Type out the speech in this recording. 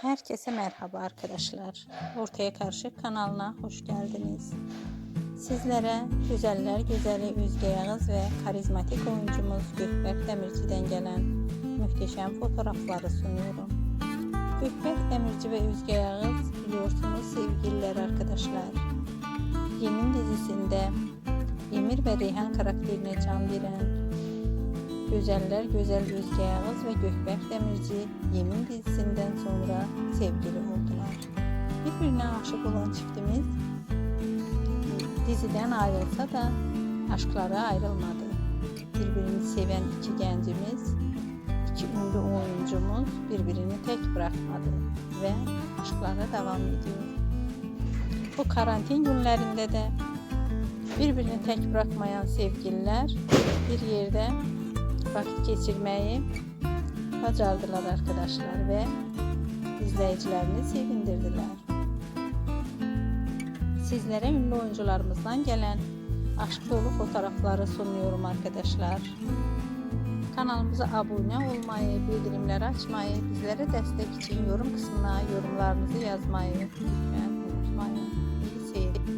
Herkese merhaba arkadaşlar. Ortaya Karşı kanalına hoş geldiniz. Sizlere güzeller güzeli Üzge Yağız ve karizmatik oyuncumuz Gökberk Demirci'den gelen muhteşem fotoğrafları sunuyorum. Gökberk Demirci ve Üzge Yağız biliyorsunuz sevgililer arkadaşlar. Yemin dizisinde Emir ve Reyhan karakterine can veren Güzeller Güzel Özge Yağız ve Gökberk Demirci Yemin dizisinden sonra sevgili oldular. Birbirine aşık olan çiftimiz diziden ayrılsa da aşkları ayrılmadı. Birbirini seven iki gencimiz, iki ünlü oyuncumuz birbirini tek bırakmadı ve aşkları devam ediyor. Bu karantin günlerinde de birbirini tek bırakmayan sevgililer bir yerde vakit geçirmeyi bacardılar arkadaşlar ve izleyicilerini sevindirdiler. Sizlere ünlü oyuncularımızdan gelen aşk dolu fotoğrafları sunuyorum arkadaşlar. Kanalımıza abone olmayı, bildirimleri açmayı, bizlere destek için yorum kısmına yorumlarınızı yazmayı lütfen.